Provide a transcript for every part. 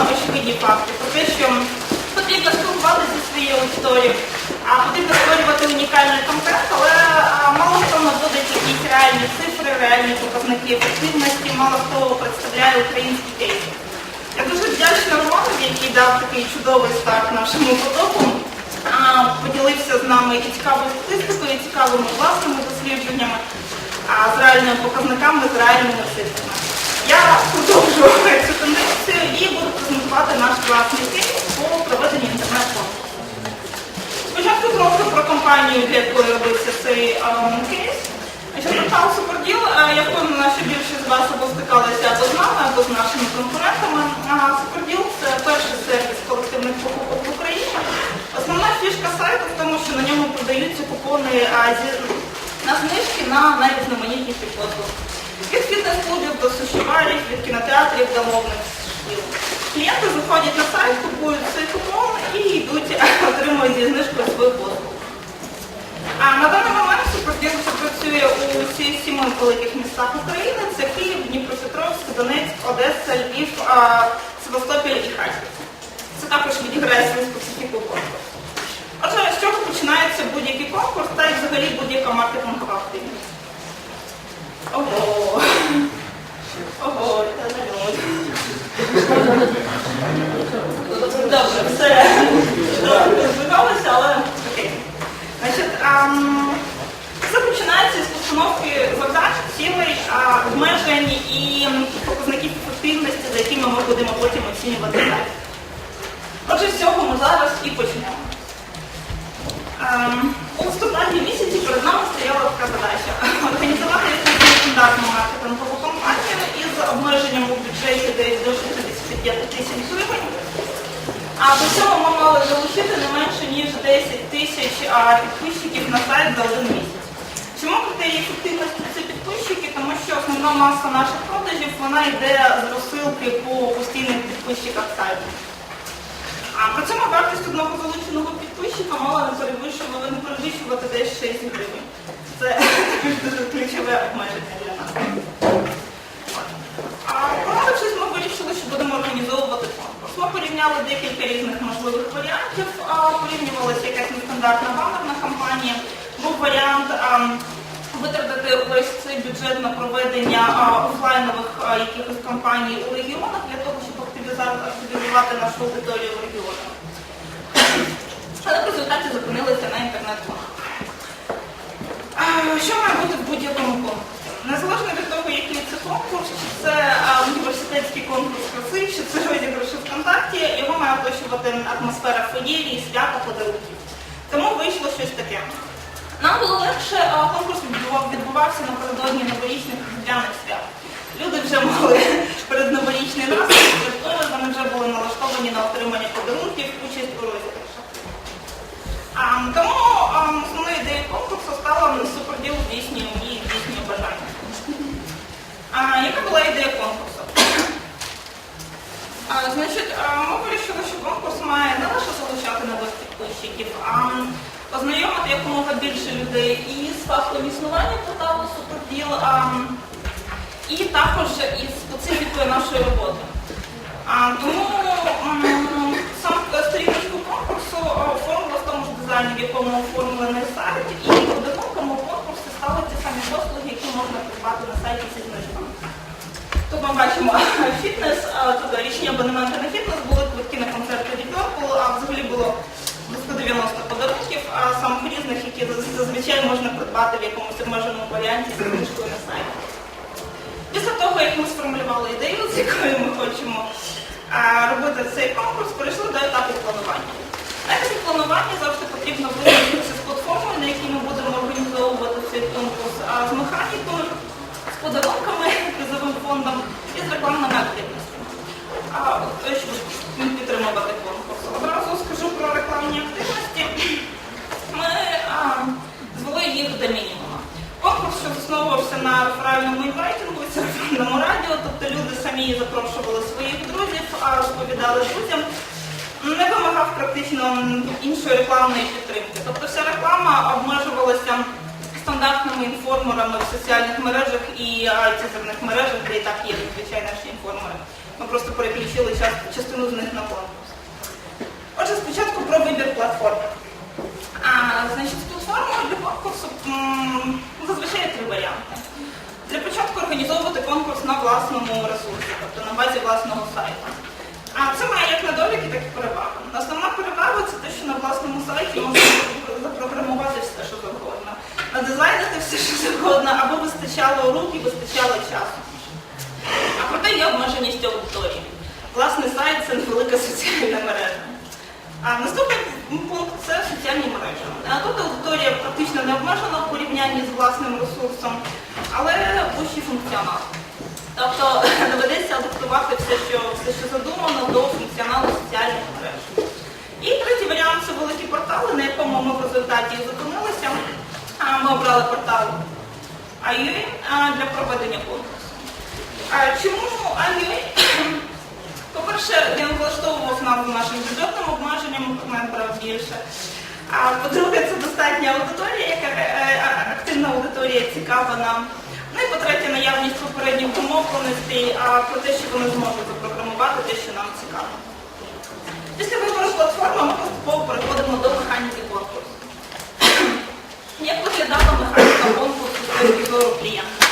дійсно очевидні факти про те, що потрібно спілкуватися зі своєю аудиторією, а потрібно створювати унікальний контент, але мало хто наводить якісь реальні цифри, реальні показники ефективності, мало хто представляє українські кейси. Я дуже вдячна Романові, який дав такий чудовий старт нашому потоку. Поділився з нами і цікавою статистикою, і цікавими власними дослідженнями, з реальними показниками, з реальними цифрами. Я продовжую цю тенденцію і буду презентувати наш власний кейс по проведенню інтернет-конкурсу. Спочатку трохи про компанію, для якої робився цей ем, кейс. Значить, Портал Суперділ, е, я впевнена, що більшість з вас або стикалися або з нами, або з нашими конкурентами. А Суперділ це перший сервіс колективних покупок в Україні. Основна фішка сайту в тому, що на ньому продаються купони а, зі- на знижки на найрізноманітніші послуги. Від фітнес-клубів до сушіварів, від кінотеатрів до мовних шкіл. Клієнти заходять на сайт, купують цей купон і йдуть, отримують зі знижкою свою послугу. А на даний момент суперділ працює у сіми великих містах України. Це Київ, Дніпропетровськ, Донецьк, Одеса, Львів, а, Севастополь і Харків. Це також відіграє свою специфіку конкурсу. Отже, з чого починається будь-який конкурс та й взагалі будь-яка маркетингова активність? Ого! Ого, це нальот. Добре, все. Трохи розбігалося, але окей. Значить, ам, все починається з постановки задач, цілей, а, обмежень і показників ефективності, за якими ми будемо потім оцінювати До цього ми мали залучити не менше ніж 10 тисяч підписчиків на сайт за один місяць. Чому критерії ефективності це підписчики? Тому що основна маса наших продажів вона йде з розсилки по постійних підписчиках сайту. А при цьому вартість одного залученого підписчика мала не перевищувати, не перевищувати десь 6 гривень. Це дуже ключове обмеження для нас. А порадившись, ми вирішили, що будемо організовувати Ми порівняли декілька різних можливих варіантів, порівнювалася якась нестандартна банерна кампанія. Був варіант витратити весь цей бюджет на проведення офлайнових якихось кампаній у регіонах для того, щоб активізувати нашу аудиторію в регіонах. Але в результаті зупинилися на інтернет-конкурсі. А, Що має бути в будь-якому конкурсі? Незалежно від того, який це конкурс, чи це а, університетський конкурс краси, чи це розіграші ВКонтакті, його має оточувати атмосфера феєрії, свята, подарунків. Тому вийшло щось таке. Нам було легше, а, конкурс відбував- відбувався напередодні новорічних різдвяних свят. Люди вже мали передноворічний настрій, святковий, вони вже були налаштовані на отримання подарунків, участь у розіграшах. Тому значить, ми вирішили, що конкурс має не лише залучати нових підписчиків, а познайомити якомога більше людей і з фактом існування порталу суперділ, і також із специфікою нашої роботи. Тому сам сторіночку конкурсу оформила в тому ж дизайні, в якому оформлений сайт, і подарунками у конкурсі стали ті самі послуги, які можна придбати на сайті зі знижками. Ми бачимо фітнес, а, тут річні абонементи на фітнес, були квитки на концерти Deep а взагалі було близько 90 подарунків, а самих різних, які зазвичай можна придбати в якомусь обмеженому варіанті зі знижкою на сайті. Після того, як ми сформулювали ідею, з якою ми хочемо робити цей конкурс, перейшли до етапу планування. На етапі планування завжди потрібно визначитися з платформою, на якій ми будемо організовувати цей конкурс, з механікою, з подарунками, призовим фондом і з рекламними активностями. А, от, щоб підтримувати конкурс. Одразу скажу про рекламні активності. Ми а, звели їх до мінімуму. Конкурс, що засновувався на реферальному інвайтингу, реферальному радіо, тобто люди самі запрошували своїх друзів, а розповідали друзям. Не вимагав практично іншої рекламної підтримки. Тобто вся реклама обмежувалася стандартними інформерами в соціальних мережах і циферних мережах, де і так є звичайно всі інформери. Ми просто переключили час- частину з них на конкурс. Отже, спочатку про вибір платформи. А, значить, з платформою для конкурсу зазвичай три варіанти. Для початку організовувати конкурс на власному ресурсі, тобто на базі власного сайту. А це має як недоліки, так і переваги. Основна перевага це те, що на власному сайті можна запрограмувати все, що завгодно, надизайнити все, що завгодно, або вистачало рук і вистачало часу. А проте є обмеженість аудиторії. Власний сайт це невелика соціальна мережа. А наступний пункт це соціальні мережі. А тут аудиторія практично не обмежена в порівнянні з власним ресурсом, але вищий функціонал. Тобто доведеться адаптувати все, що, все, що задумано до функціоналу соціальних мереж. І третій варіант це великі портали, на якому ми в результаті зупинилися. Ми обрали портал IUA для проведення конкурсу. Чому IUA? По-перше, він влаштовував нам нашим бюджетним обмеженням, брав більше. А по-друге, це достатня аудиторія, яка е, активна аудиторія цікава нам. Ну і по-третє, наявність попередніх домовленостей про те, що вони зможуть запрограмувати те, що нам цікаво. Після вибору платформи ми поступово переходимо до механіки конкурсу. Як виглядала механіка конкурсу клієнта?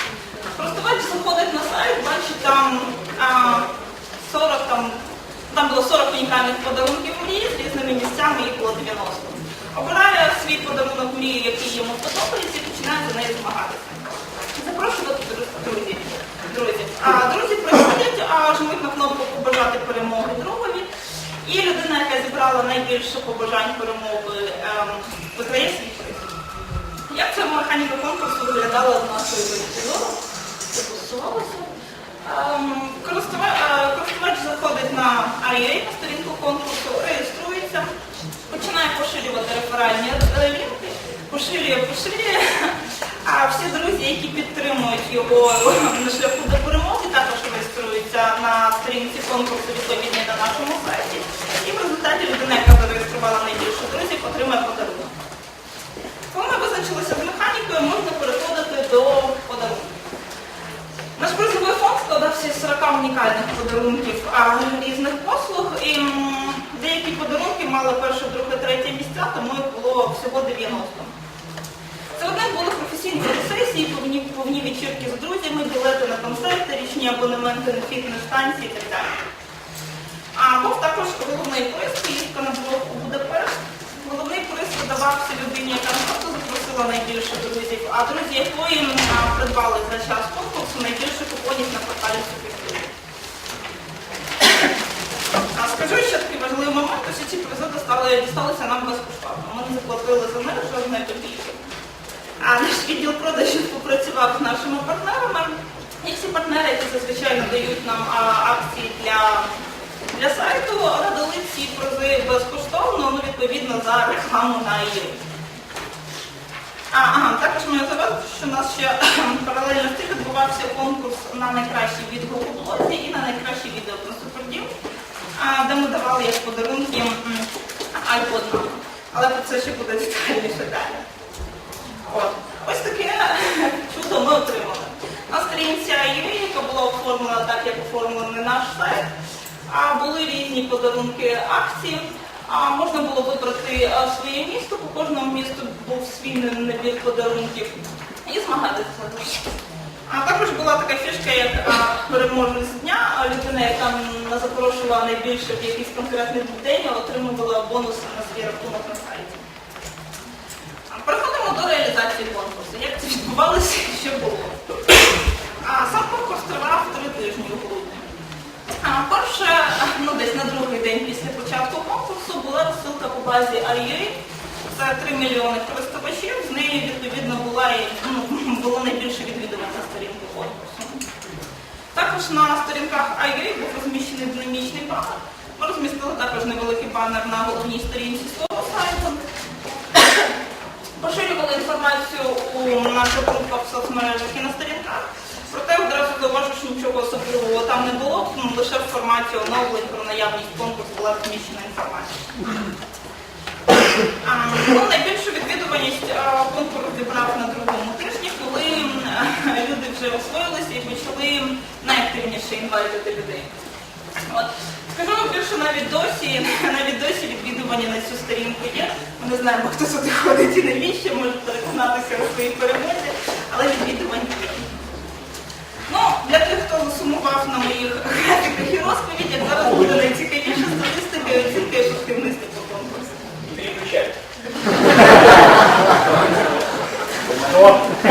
Користувач заходить на сайт, бачить там а, 40, там, там було 40 унікальних подарунків мрії з різними місцями, їх було 90. Обирає свій подарунок мрії, який йому подобається, і починає за нею змагатися. Запрошувати друзів. друзів. А друзі приходять, а жмуть на кнопку побажати перемоги другові. І людина, яка зібрала найбільше побажань перемоги, ем, виграє свій. Як ця механіка конкурсу виглядала з нашої точки зору? Це. Ем, користува- е, Користувач заходить на IEA, на сторінку конкурсу, реєструється, починає поширювати реферальні е, лінки, поширює, поширює. А всі друзі, які підтримують його на шляху до перемоги, також реєструються на сторінці конкурсу відповідній на нашому сайті. І в результаті людина, яка зареєструвала найбільше друзів, отримає подарунок. Визначилися з механікою, можна переходити до подарунків. Наш призовий фонд складався з 40 унікальних подарунків а, різних послуг, і деякі подарунки мали перше, друге, третє місця, тому їх було всього 90. Це одне були професійні фотосесії, повні, повні вечірки з друзями, білети на концерти, річні абонементи на фітнес-станції і так далі. А був також головний приз, поїздка на блог у Будапешт. Головний приз видавався людині, яка не найбільше друзів, а друзі якої придбали за час конкурсу найбільше купонів на порталі Суперфілі. Скажу ще такий важливий момент, що ці призи дісталися нам безкоштовно. Ми не заплатили за них жодної копійки. А наш відділ продажів попрацював з нашими партнерами. І всі партнери, які зазвичай надають нам а, акції для, для сайту, надали ці призи безкоштовно, ну, відповідно за рекламу на її. А, ага, також маю завести, що у нас ще паралельно з цим відбувався конкурс на найкращий відгук у блозі і на найкраще відео про супердім, а, де ми давали як подарунки iPod. Але про це ще буде детальніше далі. От. Ось таке чудо ми отримали. На сторінці IUA, яка була оформлена так, як оформлений наш сайт, а були різні подарунки акції. А можна було вибрати своє місто, по кожному місту був свій набір подарунків і змагатися. А також була така фішка, як переможець дня, людина, яка запрошувала найбільше в якийсь конкретний день, отримувала бонуси на свій рахунок на сайті. Переходимо до реалізації конкурсу. Як це відбувалося і що було? А, Сам конкурс тривав три тижні Перше, ну десь на другий день після початку конкурсу була розсилка по базі IUA. Це 3 мільйони користувачів. З неї відповідно була і ну, було найбільше відвідувань на сторінку конкурсу. Також на сторінках IUA був розміщений динамічний банер. Ми розмістили також невеликий банер на головній сторінці свого сайту. Поширювали інформацію у наших групах в соцмережах і на сторінках. Проте одразу довожу, що нічого особливого там не було, тому лише в форматі оновлень про наявність конкурсу була зміщена інформація. Ну, найбільшу відвідуваність конкурс зібрав на другому тижні, коли люди вже освоїлися і почали найактивніше інвайтити людей. От. Скажу вам більше, навіть досі, навіть досі відвідування на цю сторінку є. Ми не знаємо, хто сюди ходить і навіщо, може переконатися у своїй перемозі, але відвідування є. Ну, для тих, хто сумував на моїх графіках і розповідях, зараз буде найцікавіше статистика і оцінки ефективності по конкурсу. Переключай.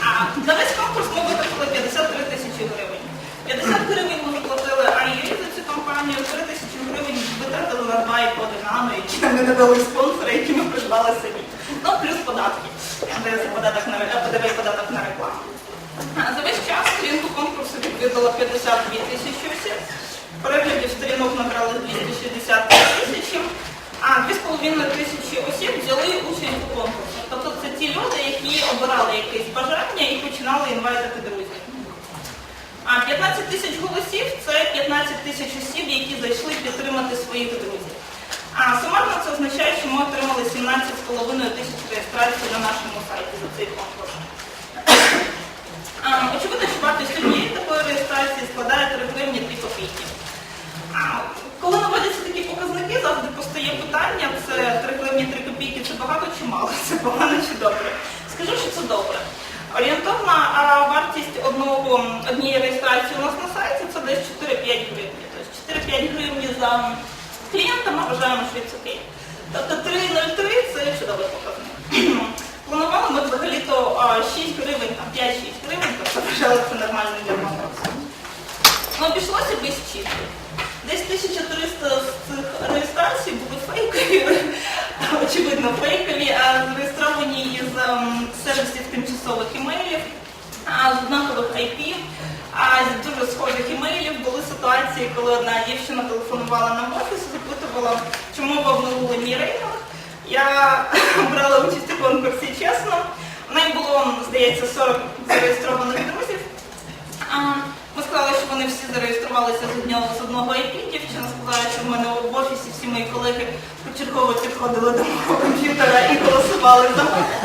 А за весь конкурс ми витратили 53 тисячі гривень. 50 гривень ми заплатили АІ за цю компанію, 3 тисячі гривень витратили на два іподи нано, які нам не надали спонсори, які ми придбали самі. Ну, плюс податки. НДС і податок на ре- ПДВ і податок на рекламу. А За весь час сторінку конкурсу відвідало 52 тисячі осіб. Переглядів сторінок набрали 260 тисячі, а 2,5 тисячі осіб взяли участь у конкурсі. Тобто це ті люди, які обирали якесь бажання і починали інвайтити друзів. А 15 тисяч голосів це 15 тисяч осіб, які зайшли підтримати своїх друзів. А сумарно це означає, що ми отримали 17,5 тисяч реєстрацій на нашому сайті за цей конкурс. А, Очевидно, що вартість однієї такої реєстрації складає 3 гривні 2 копійки. А, Коли наводяться такі показники, завжди постає питання, це 3 гривні 3 копійки, це багато чи мало, це погано чи добре. Скажу, що це добре. Орієнтовна вартість одного, однієї реєстрації у нас на сайті це десь 4-5 гривні. Тобто 4-5 гривні за клієнта ми вважаємо, що це окей. Тобто 3,03 це чудовий показник. Планували ми взагалі-то 6 гривень, там 5-6 гривень, тобто вважали це нормальним для конкурсу. Ну, обійшлося без чітки. Десь 1300 з цих реєстрацій були фейкові, очевидно, фейкові, а зареєстровані із ем, сервісів тимчасових імейлів, з однакових IP, а з дуже схожих імейлів були ситуації, коли одна дівчина телефонувала нам в офіс і запитувала, чому ви обнулили мій рейтинг. Я брала участь у конкурсі чесно. В неї було, здається, 40 зареєстрованих друзів. А, Ми сказали, що вони всі зареєструвалися з одного з одного IP. Дівчина сказала, що в мене в офісі всі мої колеги почергово підходили до мого комп'ютера і голосували за мене.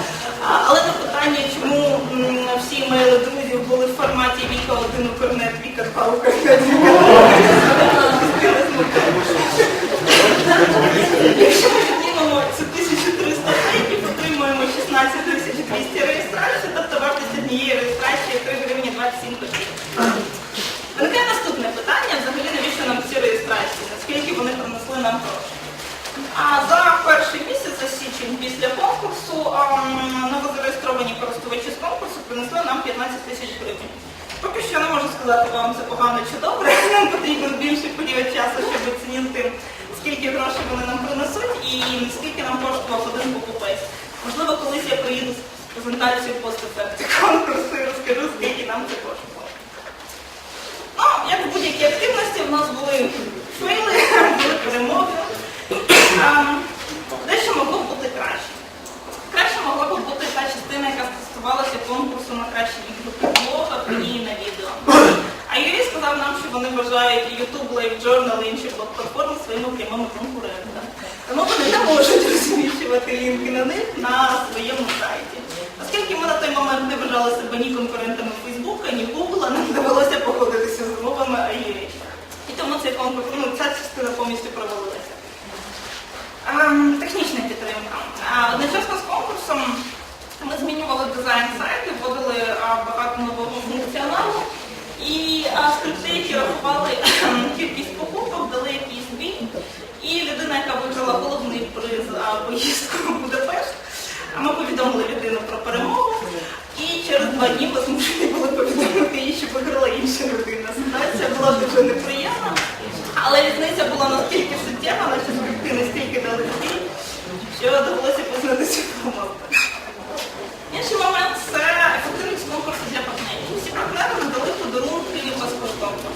Але на питання, чому всі мої друзів були в форматі Віка 1 Укрнет, Віка 2 Укрнет, Віка Якщо ми віднімемо цю 1300 лайків, отримуємо 16 200 реєстрацій, тобто вартість однієї реєстрації 3 гривні 27 копійок. Виникає наступне питання, взагалі навіщо нам ці реєстрації, наскільки вони принесли нам гроші. А за перший місяць, за січень після конкурсу, новозареєстровані користувачі з конкурсу принесли нам 15 тисяч гривень. Поки що не можу сказати вам це погано чи добре. Нам потрібно більше період часу, щоб оцінити, скільки грошей вони нам принесуть і скільки нам коштував один покупець. Можливо, колись я приїду з презентацією постефекту конкурсу і розкажу, скільки нам це коштувало. Ну, як в будь-якій активності, в нас були фейли, перемоги. Ем, Дещо могло б бути краще. Краще могла б бути та частина, яка стосувалася конкурсу на кращі відгуки в блогах і на відео. А Юрій сказав нам, що вони вважають YouTube, Live Journal і інші блог-платформи своїми прямими конкурентами. Тому вони не можуть розміщувати лінки на них на своєму сайті. Оскільки ми на той момент не вважали себе ні конкурентами Фейсбука, ні Гугла, нам довелося походитися з умовами АІРі. І тому цей конкурс, ну, ця частина повністю провалилася. Ем, Технічна підтримка. Одночасно з конкурсом ми змінювали дизайн сайту, вводили багато нового функціоналу. І а, скрипти, які рахували ем, кількість покупок, дали якийсь бій. І людина, яка виграла головний приз поїздку в Будапешт, ми повідомили людину про перемогу. І через два дні ми змушені були повідомити їй, що виграла інша людина. Ситуація була дуже неприємна. Але різниця була настільки суттєва, наші скрипти настільки далекі, що довелося познатися помилки. Інший момент це ефективність конкурсу для партнерів. Всі партнери надали подарунки безкоштовно.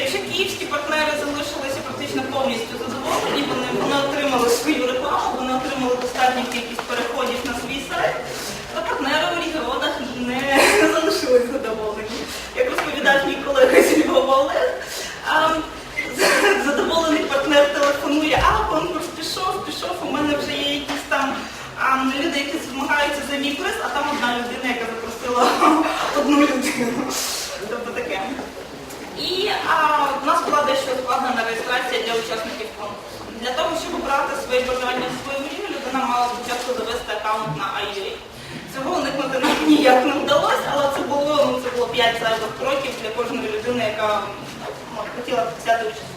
Якщо київські партнери залишилися практично повністю задоволені, вони, вони отримали свою рекламу, вони отримали достатню кількість переходів на свій сайт, то партнери у регіонах не залишились задоволені. Як розповідав мій колега Олег, задоволений партнер телефонує, а конкурс пішов, пішов, у мене вже є якісь там а, люди, які змагаються за мій приз, а там одна людина, яка запросила одну людину. Тобто таке. І а, в нас була дещо складнена реєстрація для учасників конкурсу. Для того, щоб обрати своє бажання в свою мрію, людина мала спочатку завести аккаунт на IUA. Цього уникнути нам ніяк не вдалося, але це було, ну, це було 5 зайвих кроків для кожної людини, яка ну, хотіла взяти участь.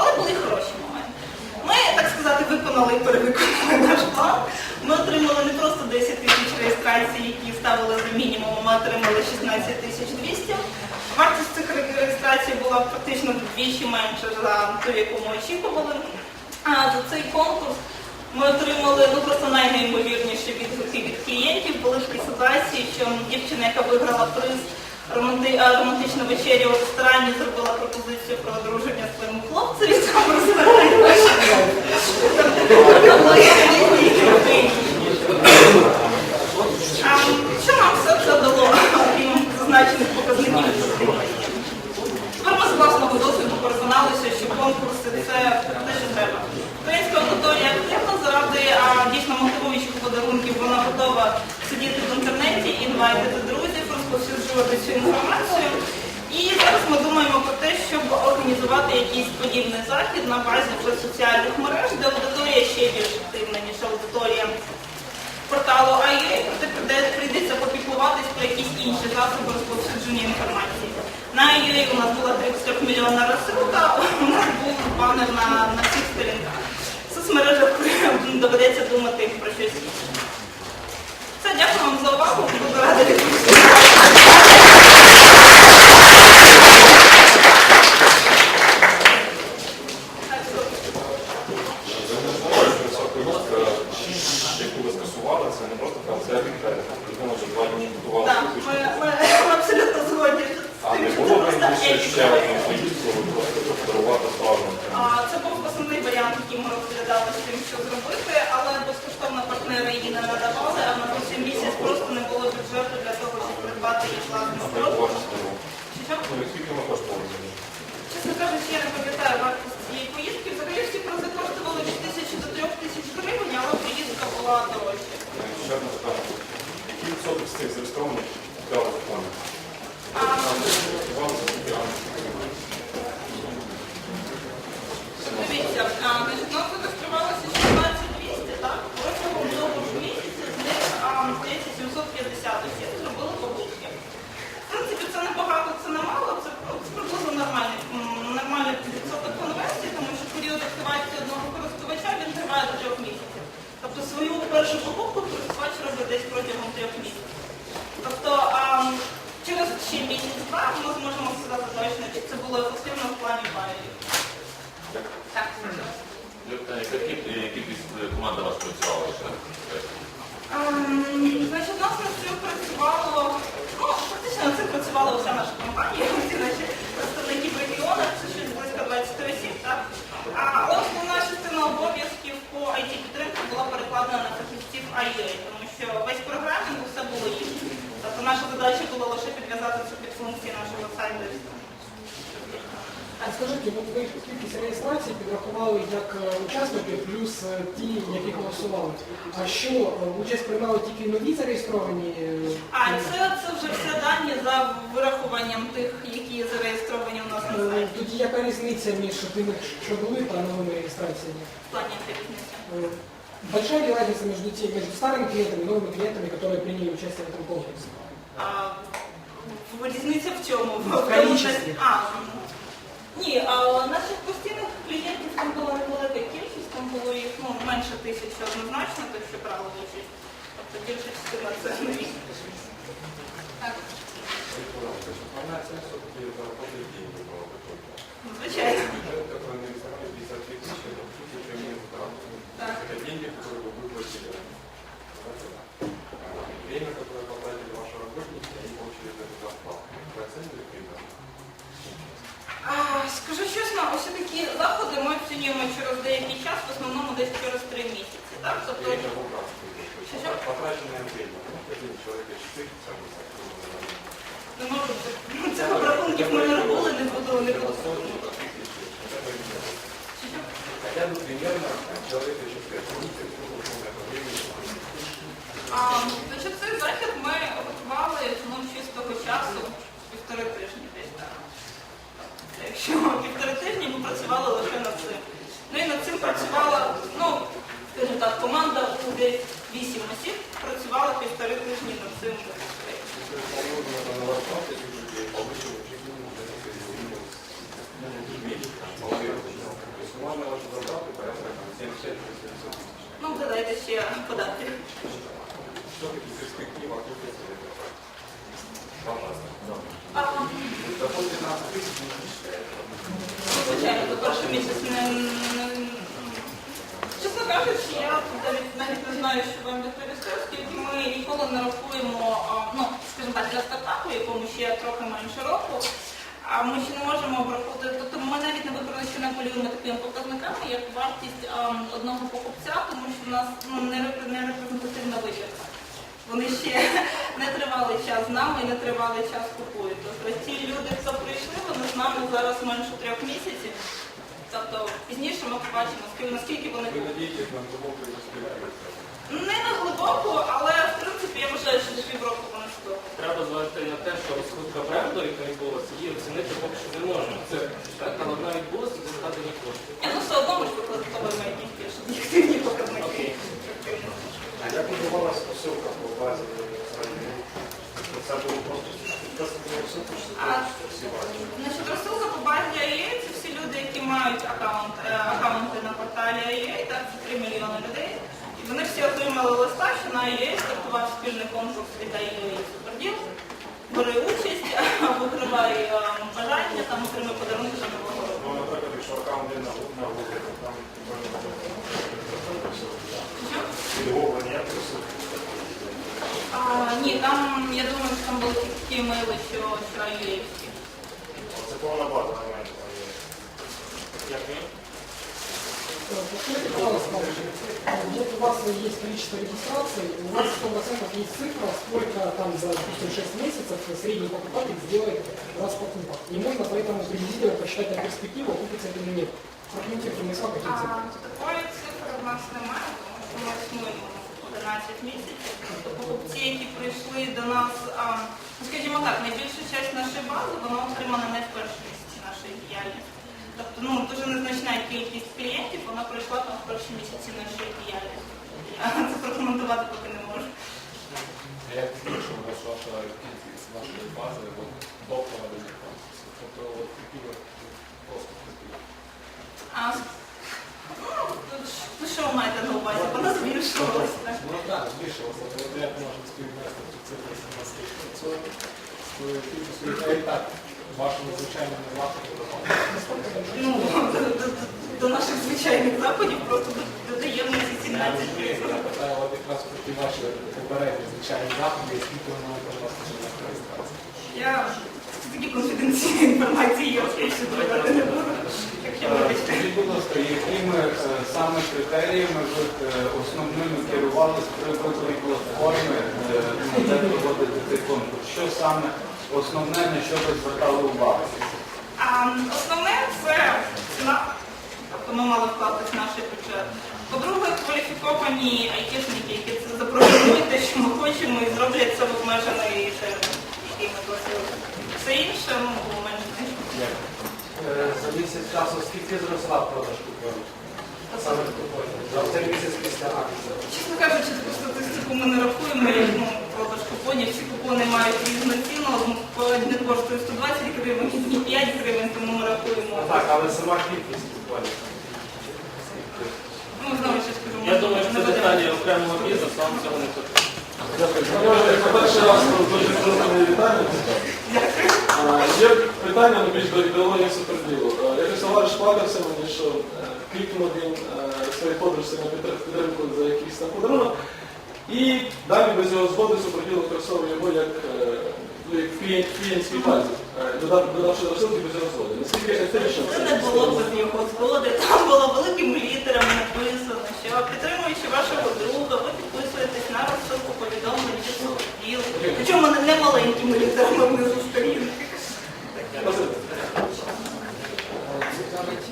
Але були хороші моменти. Ми, так сказати, виконали і перевиконали наш план. Ми отримали не просто 10 тисяч реєстрацій, які ставили за мінімум, ми отримали 16 тисяч 200. Вартість цих реєстрацій була практично вдвічі менша за ту, яку ми очікували. А за цей конкурс ми отримали ну, просто найнеймовірніші відгуки від клієнтів. Були такі ситуації, що дівчина, яка виграла приз романти... а, романтичну вечерю у ресторані, зробила пропозицію про одруження своєму хлопцеві в. А, Що нам все це дало, крім зазначених показників? Тепер ми з власного досвіду переконалися, що конкурси це те, що треба. Українська аудиторія активна заради дійсно мотивуючих подарунків. Вона готова сидіти в інтернеті, інвайтити друзів, розповсюджувати цю інформацію. І зараз ми думаємо про те, щоб організувати якийсь подібний захід на базі вже соціальних мереж, де аудиторія ще більш активна, ніж аудиторія порталу АЄ, проте прийдеться попіклуватись про якісь інші засоби розповсюдження інформації. На АЄ у нас була 30 мільйонна розсилка, у нас був банер на, на всіх сторінках. Соцмережах доведеться думати про щось інше. Все, дякую вам за увагу. Буду рада відповісти. Так, стоп. яку ви скасували, це не просто концерт, людина вже два дні готувала Так, ми, ми, ми абсолютно згодні з А тим, не що це було просто раніше ще етика. одну поїздку, ви просто подарувати справжню. А, Це був основний варіант, який ми розглядали з тим, що зробити, але безкоштовно партнери її не надавали, а на цей місяць просто не було бюджету для того, щоб придбати її власний спорт. Що? Ну, і скільки ми коштували? Чесно кажучи, я не пам'ятаю вартість цієї поїздки. Взагалі всі прози коштували від тисячі до трьох тисяч гривень, але поїздка була дорожча. Ще одне питання. Який відсоток з цих зареєстрованих купляли закони? А, Вам скільки а, Дивіться, а, значить, у нас зареєструвалося 16200, так? Протягом того ж місяця з них а, здається 750 осіб зробили покупки. В принципі, це не багато, це не мало, це, ну, це приблизно нормальний, м, нормальний відсоток конверсії, тому що період активації одного користувача він триває до трьох місяців. Тобто свою першу покупку користувач робить десь протягом трьох місяців. Тобто а, через ще місяць-два ми зможемо сказати точно, чи це було ефективно в плані байерів. Кількість у вас працювала? Значить, у нас на цим працювало, ну, фактично на цим працювала вся наша компанія, всі наші представники в регіонах, це щось близько 20 осіб, так? А основна частина обов'язків по IT-підтримці була перекладена на фахівців IUA, тому що весь програмінг все було їхнє. Тобто наша задача була лише підв'язати це під функції нашого сайту. і все. А скажіть, от ви кількість реєстрацій підрахували як е, учасники плюс е, ті, які голосували. А що е, участь приймали тільки нові зареєстровані? е, А це, це вже все дані за вирахуванням тих, які зареєстровані у нас на е, сайті. Тоді яка різниця між тими, що були та новими реєстраціями? В плані різниця. Э, Большая ли разница между, теми, между старыми клиентами и новыми клиентами, которые приняли участие в этом конкурсе? А, в- різниця в чому? В, В тому, количестві. що- А, ні, а наших постійних клієнтів там була невелика кількість, там було їх ну, менше тисячі однозначно, так що брали участь. Тобто більше частина це нові. Так, Основная цель все-таки заработать деньги было какой-то. звичайно. Бюджет, который мы рисовали, 53 тысячи, это в сути еще не заработали. Так. Это деньги, которые вы выплатили. Ну, Один человек из считается. ну, звичайно, за перший місяць не, Чесно кажучи, я навіть не знаю, що вам відповісти, оскільки ми ніколи не рахуємо, ну, скажімо так, для стартапу, якому ще трохи менше року, а ми ще не можемо обрахувати, тобто ми навіть не виконали, що не полюємо такими показниками, як вартість а, одного покупця, тому що в нас ну, не, репрезентативна вибірка. Вони ще не тривалий час з нами і не тривалий час купують. Тобто ті люди, хто прийшли, вони з нами зараз менше трьох місяців. Тобто пізніше ми побачимо, наскільки- вони не на глибоко, але в принципі я вважаю, що за півроку вони чудово. Треба зважити на те, що розкрутка бренду, яка відбулася, її оцінити поки що не можна. Це так, але вона відбулася за згадання коштів. Ні, ну все одно ми ж використовуємо якісь більш об'єктивні показники. Як відбувалася посилка по базі взагалі? Це було просто просто було посилка, чи А, це всі бачили? Значить, розсилка по базі AEA – це всі люди, які мають аккаунт, е, аккаунти на порталі AEA, так, це 3 мільйони людей. І вони всі отримали листа, що на AEA стартував спільний конкурс від AEA Суперділ. Бери участь, викривай е, бажання, там отримай подарунки до нового року. А, ні, там, я думаю, що там були такі мейли, що, що AEA. Це повна база Подскажите, пожалуйста, вот у вас есть количество регистраций, у вас 100% есть цифра, сколько там за, допустим, 6 месяцев средний покупатель сделает раз покупок. И можно поэтому приблизительно посчитать на перспективу, окупится это или нет. Прокомментируйте мне сам какие А, цифры. такої цифри в нас немає, тому що ми існуємо 11 місяців. Тобто покупці, які прийшли до нас, а, ну, скажімо так, найбільша частина нашої бази, вона отримана не в перші місяці нашої діяльності. Тобто ну, дуже незначна кількість клієнтів, вона пройшла там в перші місяці нашої діяльності. Це прокоментувати поки не можу. А як більше пройшла кількість вашої бази до проведення конкурсу? Тобто купили просто купили. Ну, що ви маєте на увазі? Вона ну, збільшилася. Ну так, збільшилася. Як можна співвести цифри 17%? Так вашому звичайному заходу до, наших звичайних заходів просто додаємо ці 17 Я питаю якраз про ті ваші попередні звичайні заходи, скільки ви маєте вас на. Я такі конфіденційні інформації, я додати не буду. Скажіть, будь ласка, якими е, саме критеріями ви е, основними керувалися при виборі платформи, е, ну, де проводити цей конкурс? Що саме основне, на що ви звертали увагу? Основне це ціна, тобто ми мали вкластись в наш бюджет. По-друге, кваліфіковані айтішники, які це запропонують те, що ми хочемо, і зроблять це в обмежений термін, який ми просили. Все інше ну, було менш значно. За місяць часу скільки зросла продаж купонів? Саме купонів. За цей місяць після акції. Чесно кажучи, таку статистику ми не рахуємо, як ну, продаж купонів. Всі купони мають різну ціну, один коштує 120 гривень, інші 5 гривень, тому ми рахуємо. Ну так, але сама кількість купонів. Ну, знову ще скажу, Я ми думаю, що не це деталі окремого бізнесу, вам цього не потрібно. Я перший раз дуже вітання. А, Є питання ну, більш до ідеології суперділу. Якось товариш плакався мені, що е, клікнув він е, своїй подружці на підтримку за якийсь там подарунок. І далі без його згоди суперділ використовує його як, е, ну, клієнтський базі, додавши розсилки без його згоди. Наскільки етично Це не було без його згоди, там було великими літерами написано, що підтримуючи вашого друга, ви підписуєтесь на розсилку повідомлень від діл. Причому не- не маленькими літерами внизу сторінки. Цікавить,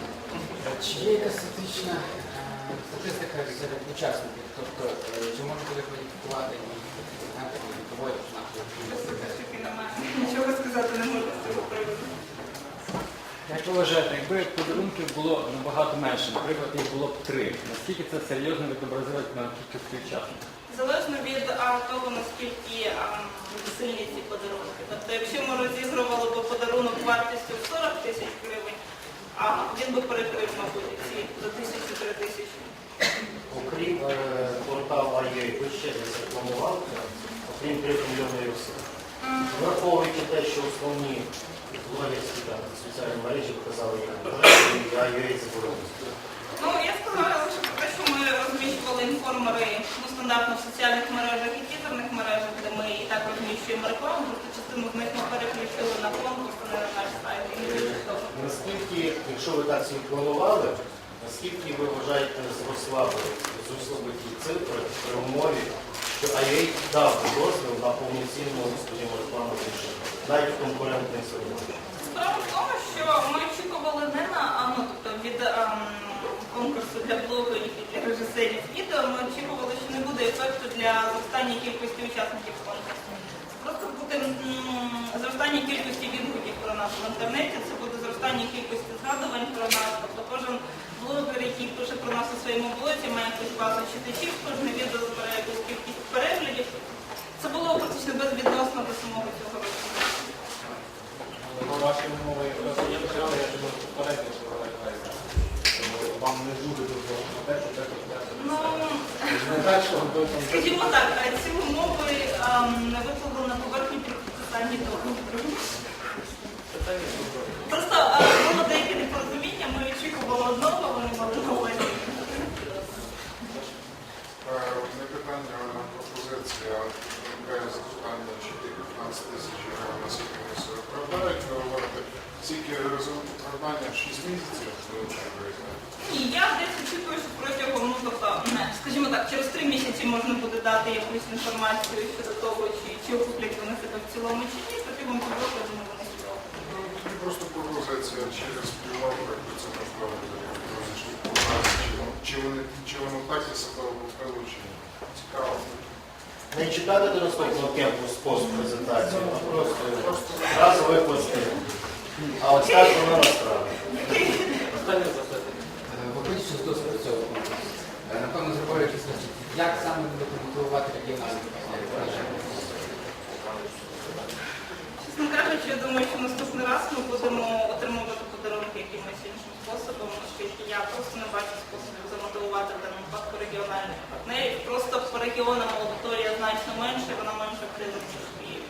чи є якась етична е, статистика серед учасників. Тобто, е, чи можете ви кваліфікувати і знати вікової нашої Нічого сказати не можу з цього приводу. Як ви вважаєте, якби подарунків було набагато менше, наприклад, їх було б три, наскільки це серйозно відобразилось на кількості учасників? Залежно від а, того, наскільки а, сильні ці подарунки. Тобто, якщо ми розігрували б подарунок вартістю 40 тисяч гривень, а він би перекрив, мабуть, ці до тисячі-три тисячі. Окрім е, порталу АЄ, ви ще десь рекламували, окрім 3 мільйони євро. Враховуючи те, що основні блогерські там, соціальні мережі показали як і АЄ заборонені. Ну, я сказала що розміщували інформери ну, стандартно в соціальних мережах і тітерних мережах, де ми і так розміщуємо рекламу, просто частину з них ми переключили на конкурс, а не на наш сайт. Наскільки, якщо ви так собі планували, наскільки ви вважаєте зросла зросли ті цифри при умові, що АЄ дав дозвіл на повноцінну, скажімо, рекламу більше, навіть в конкурентних середовищі? Справа в тому, що ми очікували конкурсу для блогерів і для режисерів відео, ми очікували, що не буде ефекту для зростання кількості учасників конкурсу. Просто буде зростання кількості відгуків про нас в інтернеті, це буде зростання кількості згадувань про нас. Тобто кожен блогер, який пише про нас у своєму блозі, має якусь базу читачів, кожне відео збирає якусь кількість переглядів. Це було практично безвідносно до самого цього року. По вашій умови я думаю, попередньо. Вам не буде дозволено те, що те, що те. Ну, що Скажімо так, а ці умови не випливли на поверхні при підписанні договору. Просто е, було деяке непорозуміння, ми очікували одного, а вони мали на увазі. Не питання, а пропозиція. Виникає запитання, чи ті 15 тисяч гривень, наскільки вони себе оправдають, ви говорите, скільки оправдання 6 місяців, ви. Ні, я десь очікую, що протягом, ну тобто, не, скажімо так, через три місяці можна буде дати якусь інформацію щодо того, чи, чи окуплять вони себе в цілому чи ні, протягом півроку, я думаю, вони сюди. Ну, Тоді просто пропозиція через півроку, якби це можливо, чи, чи вони чи воно так і себе виправило, чи ні. Цікаво. Не чекати до наступного кемпу з пост-презентації, а просто зразу викласти. А от так воно насправді. Останнє запитання. Е, Виходячи з досвіду цього конкурсу, е, напевно, зробили якісь висновки. Як саме будете мотивувати регіональних партнерів? Чесно кажучи, я думаю, що наступний раз ми будемо отримувати подарунки якимось іншим способом, оскільки я просто не бачу способів замотивувати в даному випадку регіональних партнерів. Просто по регіонам аудиторія значно менше, вона менше Києві.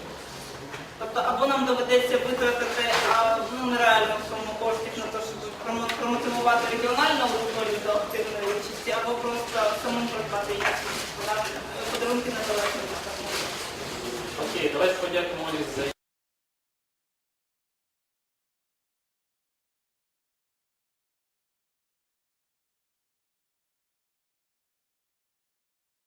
Тобто або нам доведеться витратити а, ну, нереальну суму коштів на те, щоб промо- регіональну аудиторію до активної участі, або просто самим придбати якісь подарунки на від. Окей, давайте подякуємо за